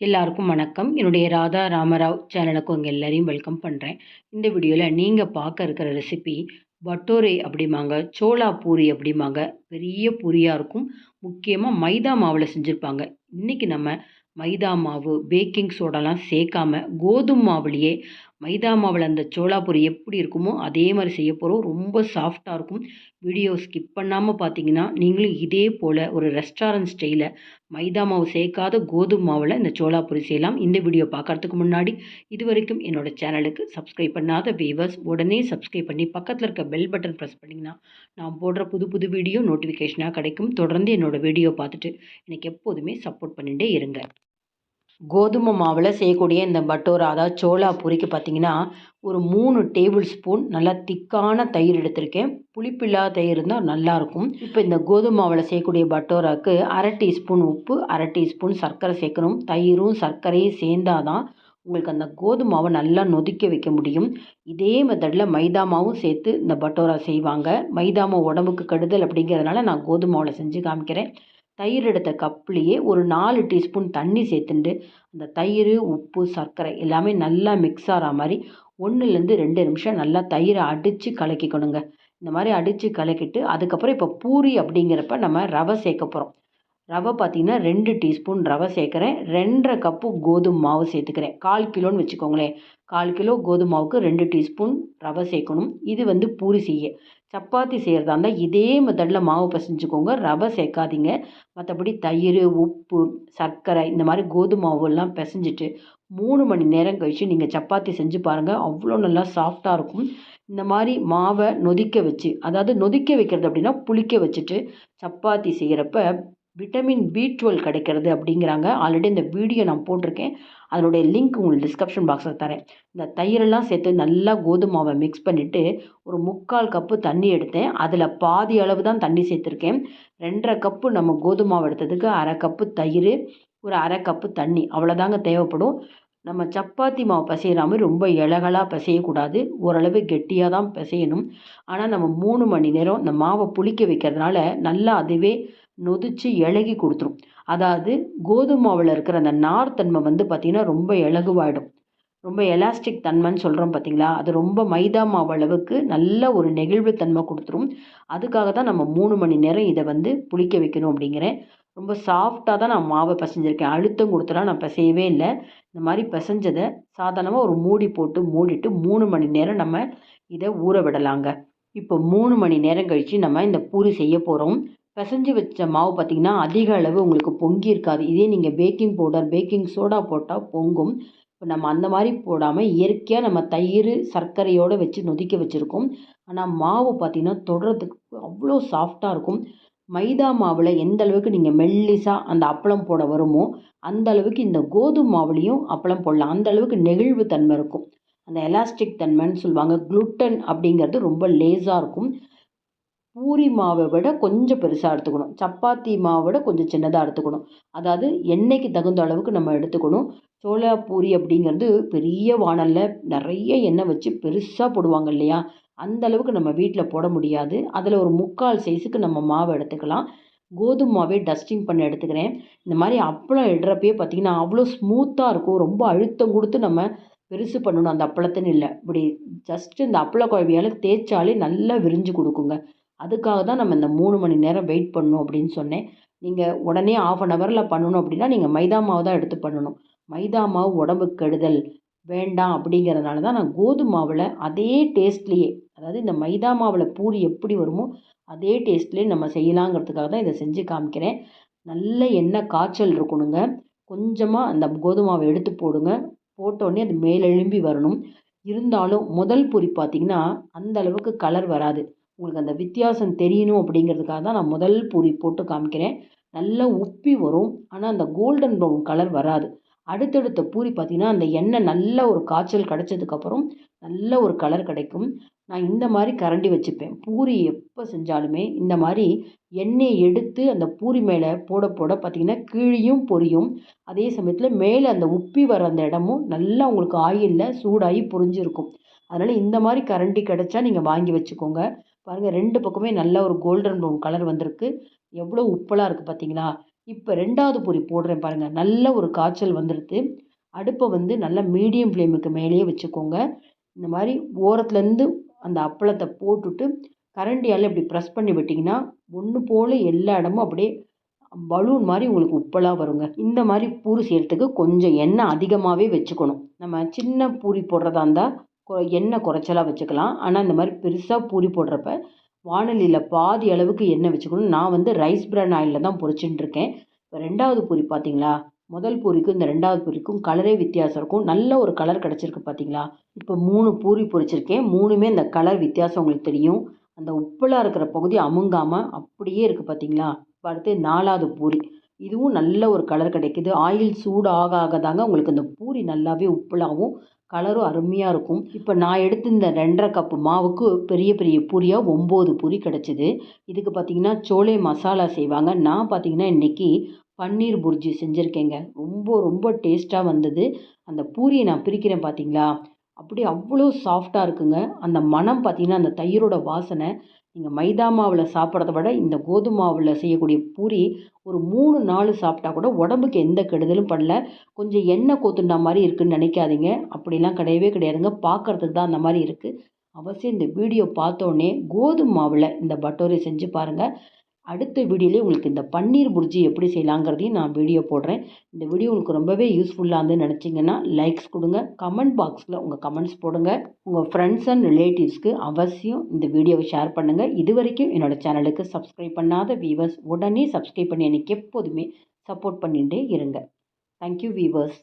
எல்லாருக்கும் வணக்கம். என்னுடைய ராதா ராமராவ் சேனலுக்கு உங்கள் எல்லாரையும் வெல்கம் பண்ணுறேன் இந்த வீடியோவில் நீங்கள் பார்க்க இருக்கிற ரெசிபி பட்டோரை அப்படிம்பாங்க சோளா பூரி அப்படிம்பாங்க பெரிய பூரியாக இருக்கும். முக்கியமாக மைதா மாவில் செஞ்சுருப்பாங்க. இன்றைக்கி நம்ம மைதா மாவு பேக்கிங் சோடாலாம் சேர்க்காம கோதுமை மாவுலேயே மைதா மாவில் அந்த சோளாபூரி எப்படி இருக்குமோ அதே மாதிரி செய்ய போகிறோம் ரொம்ப சாஃப்டாக இருக்கும். வீடியோ ஸ்கிப் பண்ணாமல் பார்த்தீங்கன்னா நீங்களும் இதே போல் ஒரு ரெஸ்டாரண்ட் ஸ்டைலில் மைதா மாவு சேர்க்காத கோதுமை மாவில் இந்த சோளாபூரி செய்யலாம். இந்த வீடியோ பார்க்குறதுக்கு முன்னாடி இது வரைக்கும் என்னோட சேனலுக்கு சப்ஸ்கிரைப் பண்ணாத வீவர்ஸ் உடனே சப்ஸ்கிரைப் பண்ணி பக்கத்தில் இருக்க பெல் பட்டன் ப்ரெஸ் பண்ணிங்கன்னா நான் போடுற புது புது வீடியோ நோட்டிஃபிகேஷனாக கிடைக்கும். தொடர்ந்து என்னோடய வீடியோ பார்த்துட்டு எனக்கு எப்போதுமே சப்போர்ட் பண்ணிகிட்டே இருங்க. கோதுமை மாவில் செய்யக்கூடிய இந்த பட்டோரா அதாவது சோளா பூரிக்கு பார்த்தீங்கன்னா ஒரு மூணு டேபிள் ஸ்பூன் நல்லா திக்கான தயிர் எடுத்திருக்கேன். புளிப்பில்லா தயிர் இருந்தால் நல்லாயிருக்கும் இப்போ இந்த கோதுமை மாவில் செய்யக்கூடிய பட்டோராவுக்கு அரை டீஸ்பூன் உப்பு அரை டீஸ்பூன் சர்க்கரை சேர்க்கணும். தயிரும் சர்க்கரையும் சேர்ந்தாதான் உங்களுக்கு அந்த கோதுமை மாவை நல்லா நொதிக்க வைக்க முடியும். இதே மெத்தடில் மைதா மாவும் சேர்த்து இந்த பட்டோரா செய்வாங்க. மைதா மாவு உடம்புக்கு கெடுதல் அப்படிங்கிறதுனால நான் கோதுமை மாவில் செஞ்சு காமிக்கிறேன். தயிர் எடுத்த கப்லேயே ஒரு நாலு டீஸ்பூன் தண்ணி சேர்த்துண்டு அந்த தயிர் உப்பு சர்க்கரை எல்லாமே நல்லா மிக்ஸ் ஆகிற மாதிரி ஒன்றுலேருந்து ரெண்டு நிமிஷம் நல்லா தயிரை அடித்து கலக்கிக்கணுங்க. இந்த மாதிரி அடித்து கலக்கிட்டு அதுக்கப்புறம் இப்போ பூரி அப்படிங்கிறப்ப நம்ம ரவை சேர்க்க போகிறோம் ரவை பார்த்திங்கன்னா ரெண்டு டீஸ்பூன் ரவை சேர்க்குறேன். ரெண்டரை கப்பு கோதுமை மாவு சேர்த்துக்கிறேன். கால் கிலோன்னு வச்சுக்கோங்களேன். கால் கிலோ கோதுமை மாவுக்கு ரெண்டு டீஸ்பூன் ரவை சேர்க்கணும். இது வந்து பூரி செய்ய. சப்பாத்தி செய்கிறதா இருந்தால் இதே மெத்தடில் மாவு பசைஞ்சுக்கோங்க ரவை சேர்க்காதீங்க. மற்றபடி தயிர் உப்பு சர்க்கரை இந்த மாதிரி கோதுமை மாவுலாம் பிசைஞ்சிட்டு மூணு மணி நேரம் கழித்து நீங்கள் சப்பாத்தி செஞ்சு பாருங்கள் அவ்வளோ நல்லா சாஃப்டாக இருக்கும். இந்த மாதிரி மாவை நொதிக்க வச்சு அதாவது நொதிக்க வைக்கிறது அப்படின்னா புளிக்க வச்சுட்டு சப்பாத்தி செய்கிறப்ப விட்டமின் பி டுவெல் கிடைக்கிறது அப்படிங்கிறாங்க. ஆல்ரெடி இந்த வீடியோ நான் போட்டிருக்கேன். அதனுடைய லிங்க் உங்களுக்கு டிஸ்கிரிப்ஷன் பாக்ஸில் தரேன். இந்த தயிரெல்லாம் சேர்த்து நல்லா கோதுமாவை மாவை மிக்ஸ் பண்ணிவிட்டு ஒரு முக்கால் கப்பு தண்ணி எடுத்தேன். அதில் பாதி அளவு தான் தண்ணி சேர்த்துருக்கேன். ரெண்டரை கப்பு நம்ம கோதுமாவை எடுத்ததுக்கு அரை கப்பு தயிர் ஒரு அரை கப்பு தண்ணி. அவ்வளோதாங்க தேவைப்படும். நம்ம சப்பாத்தி மாவு பிசைகிற மாதிரி ரொம்ப இலகலாக பிசையக்கூடாது. ஓரளவு கெட்டியாக தான் பிசையணும். ஆனால் நம்ம மூணு மணி நேரம் இந்த மாவை புளிக்க வைக்கிறதுனால நல்லா அதுவே நொதிச்சு இலகி கொடுத்துரும். அதாவது கோதுமை மாவில் இருக்கிற அந்த நார் தன்மை வந்து பார்த்திங்கன்னா ரொம்ப இலகுவாயிடும். ரொம்ப எலாஸ்டிக் தன்மைன்னு சொல்கிறோம் பார்த்தீங்களா அது ரொம்ப மைதா மாவு அளவுக்கு நல்ல ஒரு நெகிழ்வு தன்மை கொடுத்துரும். அதுக்காக தான் நம்ம மூணு மணி நேரம் இதை வந்து புளிக்க வைக்கணும் அப்படிங்கிறேன். ரொம்ப சாஃப்டாக தான் நான் மாவை பிசைஞ்சிருக்கேன். அழுத்தம் கொடுத்துலாம் நான் பிசையவே இல்லை. இந்த மாதிரி பிசைஞ்சதை சாதாரணமாக ஒரு மூடி போட்டு மூடிட்டு மூணு மணி நேரம் நம்ம இதை ஊற விடலாங்க. இப்போ மூணு மணி நேரம் கழித்து நம்ம இந்த பூரி செய்ய போகிறோம் பிசைஞ்சு வச்ச மாவு பார்த்திங்கன்னா அதிக அளவு உங்களுக்கு பொங்கி இருக்காது. இதே நீங்கள் பேக்கிங் பவுடர் பேக்கிங் சோடா போட்டால் பொங்கும். இப்போ நம்ம அந்த மாதிரி போடாமல் இயற்கையாக நம்ம தயிர் சர்க்கரையோடு வச்சு நொதிக்க வச்சுருக்கோம். ஆனால் மாவு பார்த்திங்கன்னா தொடுறதுக்கு அவ்வளோ சாஃப்டாக இருக்கும். மைதா மாவில் எந்த அளவுக்கு நீங்கள் மெல்லிசாக அந்த அப்பளம் போட வருமோ அந்த அளவுக்கு இந்த கோதுமை மாவுலேயும் அப்பளம் போடலாம். அந்த அளவுக்கு நெகிழ்வு தன்மை இருக்கும். அந்த எலாஸ்டிக் தன்மைன்னு சொல்லுவாங்க. குளுட்டன் அப்படிங்கிறது ரொம்ப லேஸாக இருக்கும். பூரி மாவை விட கொஞ்சம் பெருசாக எடுத்துக்கணும். சப்பாத்தி மாவை விட கொஞ்சம் சின்னதாக எடுத்துக்கணும். அதாவது எண்ணெய்க்கு தகுந்த அளவுக்கு நம்ம எடுத்துக்கணும். சோளா பூரி அப்படிங்கிறது பெரிய வானலில் நிறைய எண்ணெய் வச்சு பெருசாக போடுவாங்க இல்லையா? அந்த அளவுக்கு நம்ம வீட்டில் போட முடியாது. அதில் ஒரு முக்கால் சைஸுக்கு நம்ம மாவு எடுத்துக்கலாம். கோதுமை மாவே டஸ்டிங் பண்ண எடுத்துக்கிறேன். இந்த மாதிரி அப்பளம் இடுறப்பயே பார்த்திங்கன்னா அவ்வளோ ஸ்மூத்தாக இருக்கும். ரொம்ப அழுத்தம் கொடுத்து நம்ம பெருசு பண்ணணும். அந்த அப்பளத்துன்னு இல்லை. இப்படி ஜஸ்ட்டு இந்த அப்பள குழவியால் தேய்ச்சாலே நல்லா விரிஞ்சு கொடுக்குங்க. அதுக்காக தான் நம்ம இந்த மூணு மணி நேரம் வெயிட் பண்ணணும் அப்படின்னு சொன்னேன். நீங்கள் உடனே ஆஃப் அன் ஹவரில் பண்ணணும் அப்படின்னா நீங்கள் மைதா மாவு தான் எடுத்து பண்ணணும். மைதா மாவு உடம்புக்கு கெடுதல் வேண்டாம் அப்படிங்கிறதுனால தான் நான் கோதுமை மாவில் அதே டேஸ்ட்லேயே அதாவது இந்த மைதா மாவில் பூரி எப்படி வருமோ அதே டேஸ்ட்லேயே நம்ம செய்யலாங்கிறதுக்காக தான் இதை செஞ்சு காமிக்கிறேன். நல்ல எண்ணெய் காய்ச்சல் இருக்கணுங்க. கொஞ்சமாக அந்த கோதுமை மாவை எடுத்து போடுங்க. போட்டோடனே அது மேலெழும்பி வரணும். இருந்தாலும் முதல் பூரி பார்த்திங்கன்னா அந்த அளவுக்கு கலர் வராது. உங்களுக்கு அந்த வித்தியாசம் தெரியணும் அப்படிங்கிறதுக்காக தான் நான் முதல் பூரி போட்டு காமிக்கிறேன். நல்லா உப்பி வரும். ஆனால் அந்த கோல்டன் ப்ரௌன் கலர் வராது. அடுத்தடுத்த பூரி பார்த்திங்கன்னா அந்த எண்ணெய் நல்ல ஒரு காய்ச்சல் கிடச்சதுக்கப்புறம் நல்ல ஒரு கலர் கிடைக்கும். நான் இந்த மாதிரி கரண்டி வச்சுப்பேன். பூரி எப்போ செஞ்சாலுமே இந்த மாதிரி எண்ணெயை எடுத்து அந்த பூரி மேலே போட போட பார்த்திங்கன்னா கீழியும் பொரியும். அதே சமயத்தில் மேலே அந்த உப்பி வர அந்த இடமும் நல்லா உங்களுக்கு ஆயிலில் சூடாகி பொரிஞ்சிருக்கும். அதனால் இந்த மாதிரி கரண்டி கிடச்சா நீங்கள் வாங்கி வச்சுக்கோங்க. பாருங்கள் ரெண்டு பக்கமே நல்ல ஒரு கோல்டன் ப்ரௌன் கலர் வந்திருக்கு. எவ்வளோ உப்பலாக இருக்குது பார்த்தீங்களா இப்போ ரெண்டாவது பூரி போடுறேன் பாருங்கள் நல்ல ஒரு காய்ச்சல் வந்துடுது அடுப்பை வந்து நல்லா மீடியம் ஃப்ளேமுக்கு மேலேயே வச்சுக்கோங்க. இந்த மாதிரி ஓரத்துலேருந்து அந்த அப்பளத்தை போட்டுட்டு கரண்டியால் இப்படி ப்ரெஸ் பண்ணி விட்டிங்கன்னா ஒன்று போல் எல்லா இடமும் அப்படியே பலூன் மாதிரி உங்களுக்கு உப்பலாக வருங்க. இந்த மாதிரி பூரி செய்கிறதுக்கு கொஞ்சம் எண்ணெய் அதிகமாகவே வச்சுக்கணும். நம்ம சின்ன பூரி போடுறதா இருந்தால் எண்ணெய் குறைச்சலாக வச்சுக்கலாம். ஆனால் இந்த மாதிரி பெருசாக பூரி போடுறப்ப வானொலியில் பாதி அளவுக்கு எண்ணெய் வச்சுக்கணும் நான் வந்து ரைஸ் பிரான் ஆயிலில் தான் பொரிச்சுட்டுருக்கேன் இப்போ ரெண்டாவது பூரி பார்த்தீங்களா முதல் பூரிக்கும் இந்த ரெண்டாவது பூரிக்கும் கலரே வித்தியாசம் இருக்கும். நல்ல ஒரு கலர் கிடச்சிருக்கு பார்த்தீங்களா இப்போ மூணு பூரி பொரிச்சிருக்கேன் மூணுமே இந்த கலர் வித்தியாசம் உங்களுக்கு தெரியும். அந்த உப்பலாக இருக்கிற பகுதி அமுங்காமல் அப்படியே இருக்குது பார்த்தீங்களா இப்போ அடுத்து நாலாவது பூரி. இதுவும் நல்ல ஒரு கலர் கிடைக்குது. ஆயில் சூடு ஆக ஆக தாங்க உங்களுக்கு இந்த பூரி நல்லாவே உப்பலாகவும் கலரும் அருமையாக இருக்கும். இப்போ நான் எடுத்து இந்த ரெண்டரை கப்பு மாவுக்கு பெரிய பெரிய பூரியாக ஒம்பது பூரி கிடச்சிது. இதுக்கு பார்த்திங்கன்னா சோளே மசாலா செய்வாங்க. நான் பார்த்திங்கன்னா இன்றைக்கி பன்னீர் புர்ஜி செஞ்சுருக்கேங்க. ரொம்ப ரொம்ப டேஸ்ட்டாக வந்தது. அந்த பூரியை நான் பிரிக்கிறேன் பார்த்தீங்களா அப்படியே அவ்வளோ சாஃப்டாக இருக்குங்க. அந்த மனம் பார்த்திங்கன்னா அந்த தயிரோட வாசனை நீங்கள் மைதா மாவில் சாப்பிட்றத விட இந்த கோதுமை மாவில் செய்யக்கூடிய பூரி ஒரு மூணு நாலு சாப்பிட்டா கூட உடம்புக்கு எந்த கெடுதலும் பண்ணல கொஞ்சம் எண்ணெய் கோத்துண்டா மாதிரி இருக்குதுன்னு நினைக்காதீங்க. அப்படிலாம் கிடையவே கிடையாதுங்க. பார்க்குறதுக்கு தான் அந்த மாதிரி இருக்குது அவசியம் இந்த வீடியோ பார்த்தோன்னே கோதுமை மாவில் இந்த பட்டோரி செஞ்சு பாருங்கள் அடுத்த வீடியோலேயே உங்களுக்கு இந்த பன்னீர் புர்ஜி எப்படி செய்யலாங்கிறதையும் நான் வீடியோ போடுறேன். இந்த வீடியோ உங்களுக்கு ரொம்பவே யூஸ்ஃபுல்லாக இருந்து நினச்சிங்கன்னா லைக்ஸ் கொடுங்க. கமெண்ட் பாக்ஸில் உங்கள் கமெண்ட்ஸ் போடுங்க. உங்கள் ஃப்ரெண்ட்ஸ் அண்ட் ரிலேட்டிவ்ஸ்க்கு அவசியம் இந்த வீடியோவை ஷேர் பண்ணுங்கள் இது வரைக்கும் என்னோடய சேனலுக்கு சப்ஸ்கிரைப் பண்ணாத வீவர்ஸ் உடனே சப்ஸ்கிரைப் பண்ணி எனக்கு எப்போதுமே சப்போர்ட் பண்ணிகிட்டே இருங்க. Thank you viewers